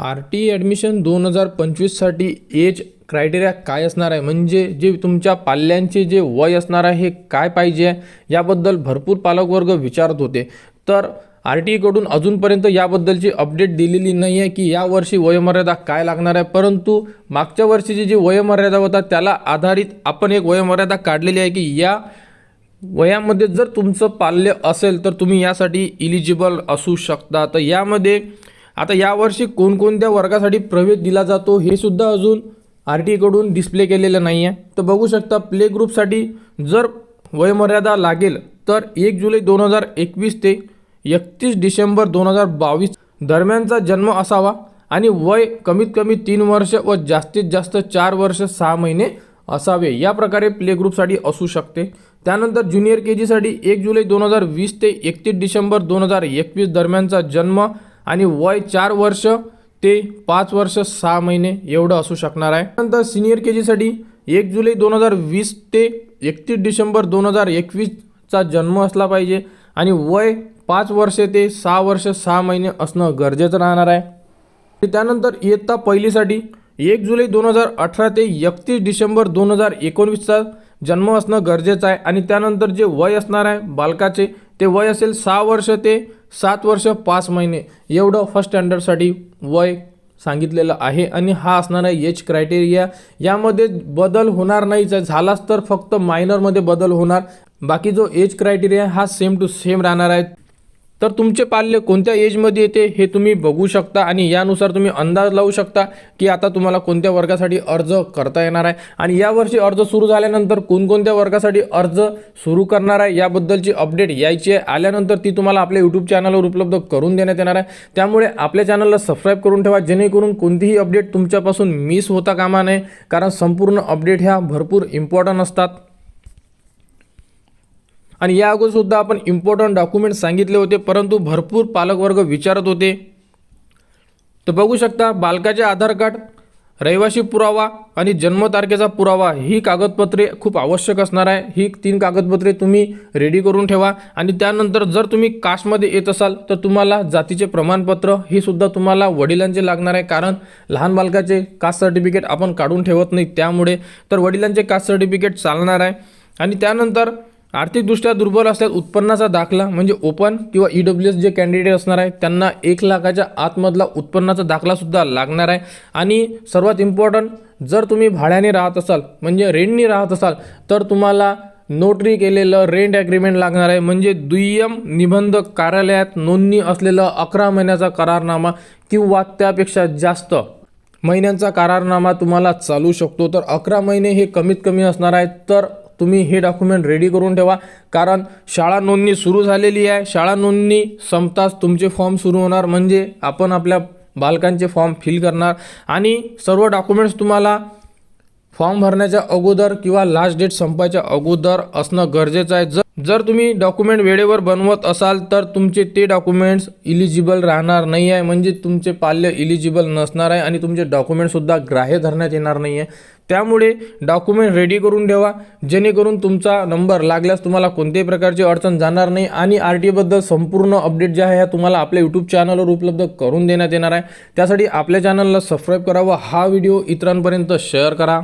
R T admission दोन हजार पंचवीससाठी age criteria काय असणार आहे? म्हणजे जे तुमच्या पाल्यांचे जे वय असणार आहे हे काय पाहिजे? याबद्दल भरपूर पालकवर्ग विचारत होते. तर आर टी ईकडून अजूनपर्यंत याबद्दलची अपडेट दिलेली नाही आहे की यावर्षी वयोमर्यादा काय लागणार आहे. परंतु मागच्या वर्षीची जी वयोमर्यादा होता त्याला आधारित आपण एक वयोमर्यादा काढलेली आहे की या वयामध्ये जर तुमचं पाल्य असेल तर तुम्ही यासाठी इलिजिबल असू शकता. तर यामध्ये आता यावर्षी कोणकोणत्या वर्गासाठी प्रवेश दिला जातो हे सुद्धा अजून आर टीकडून डिस्प्ले केलेलं नाही आहे तर बघू शकता प्ले ग्रुपसाठी जर वयमर्यादा लागेल तर एक जुलै दोन हजार एकवीस ते एकतीस डिसेंबर दोन हजार बावीस दरम्यानचा जन्म असावा आणि वय कमीत कमी तीन वर्ष व जास्तीत जास्त चार वर्ष सहा महिने असावे. या प्रकारे प्ले ग्रुपसाठी असू शकते. त्यानंतर ज्युनियर के जीसाठी एक जुलै दोन हजार वीस ते एकतीस डिसेंबर दोन हजार एकवीस दरम्यानचा जन्म आणि वय चार वर्ष ते पाच वर्ष सहा महिने एवढं असू शकणार आहे. नंतर सिनियर के जीसाठी एक जुलै दोन हजार वीस ते एकतीस डिसेंबर दोन हजार एकवीसचा जन्म असला पाहिजे आणि वय पाच वर्षे ते सहा वर्ष सहा महिने असणं गरजेचं राहणार आहे. त्यानंतर इयत्ता पहिलीसाठी एक जुलै दोन हजार अठरा ते एकतीस डिसेंबर दोन हजार एकोणवीसचा जन्म असणं गरजेचं आहे. आणि त्यानंतर जे वय असणार आहे बालकाचे ते वय असेल सहा वर्ष ते सात वर्ष पाच महिने. एवढं फर्स्ट स्टँडर्डसाठी वय सांगितलेलं आहे आणि हा असणार आहे एज क्रायटेरिया यामध्ये बदल होणार नाहीच आहे झालाच तर फक्त मायनरमध्ये बदल होणार. बाकी जो एज क्रायटेरिया हा सेम टू सेम राहणार आहे. तर तुमचे पाल्य कोणत्या एजमध्ये येते हे तुम्ही बघू शकता आणि यानुसार तुम्ही अंदाज लावू शकता की आता तुम्हाला कोणत्या वर्गासाठी अर्ज करता येणार आहे. आणि यावर्षी अर्ज सुरू झाल्यानंतर कोणकोणत्या वर्गासाठी अर्ज सुरू करणार आहे याबद्दलची अपडेट यायची आहे. आल्यानंतर ती तुम्हाला आपल्या यूट्यूब चॅनलवर उपलब्ध करून देण्यात येणार आहे. त्यामुळे आपल्या चॅनलला सबस्क्राईब करून ठेवा जेणेकरून कोणतीही अपडेट तुमच्यापासून मिस होता कामा नये. कारण संपूर्ण अपडेट ह्या भरपूर इम्पॉर्टंट असतात. आणि या अगोदरसुद्धा आपण इम्पॉर्टंट डॉक्युमेंट सांगितले होते परंतु भरपूर पालकवर्ग विचारत होते. तर बघू शकता बालकाचे आधार कार्ड रहिवासी पुरावा आणि जन्मतारखेचा पुरावा ही कागदपत्रे खूप आवश्यक असणार आहे. ही तीन कागदपत्रे तुम्ही रेडी करून ठेवा आणि त्यानंतर जर तुम्ही कास्टमध्ये येत असाल तर तुम्हाला जातीचे प्रमाणपत्र हे सुद्धा तुम्हाला वडिलांचे लागणार आहे. कारण लहान बालकाचे कास्ट सर्टिफिकेट आपण काढून ठेवत नाही त्यामुळे तर वडिलांचे कास्ट सर्टिफिकेट चालणार आहे. आणि त्यानंतर आर्थिकदृष्ट्या दुर्बल असल्यास उत्पन्नाचा दाखला म्हणजे ओपन किंवा ई डब्ल्यू एस जे कॅन्डिडेट असणार आहे त्यांना एक लाखाच्या आतमधला उत्पन्नाचा दाखलासुद्धा लागणार आहे. आणि सर्वात इम्पॉर्टंट जर तुम्ही भाड्याने राहत असाल म्हणजे रेंटनी राहत असाल तर तुम्हाला नोटरी केलेलं रेंट ॲग्रीमेंट लागणार आहे. म्हणजे दुय्यम निबंध कार्यालयात नोंदणी असलेलं अकरा महिन्याचा करारनामा किंवा त्यापेक्षा जास्त महिन्यांचा करारनामा तुम्हाला चालू शकतो. तर अकरा महिने हे कमीत कमी असणार आहे तर तुम्ही हे डॉक्युमेंट रेडी करून ठेवा. कारण शाळा नोंदणी सुरू झालेली आहे. शाळा नोंदणी संपताच तुमचे फॉर्म सुरू होणार. म्हणजे आपण आपल्या बालकांचे फॉर्म फिल करणार. आणि सर्व डॉक्युमेंट्स तुम्हाला फॉर्म भरण्याच्या अगोदर किंवा लास्ट डेट संपायच्या अगोदर असणं गरजेचं आहे. जर जर तुम्ही डॉक्युमेंट वेळेवर बनवत असाल तर तुमचे ते डॉक्युमेंट्स इलिजिबल राहणार नाही आहे म्हणजे तुमचे पाल्य इलिजिबल नसणार आहे आणि तुमचे डॉक्युमेंटसुद्धा ग्राह्य धरण्यात येणार नाही आहे त्यामुळे डॉक्युमेंट रेडी करून ठेवा. जेणेकरून तुमचा नंबर लागल्यास तुम्हाला कोणत्याही प्रकारची अडचण जाणार नाही आणि आर टी बद्दल संपूर्ण अपडेट जे आहे ह्या तुम्हाला आपल्या यूट्यूब चॅनलवर उपलब्ध करून देण्यात येणार आहे. त्यासाठी आपल्या चॅनलला सबस्क्राईब करा व हा व्हिडिओ इतरांपर्यंत शेअर करा.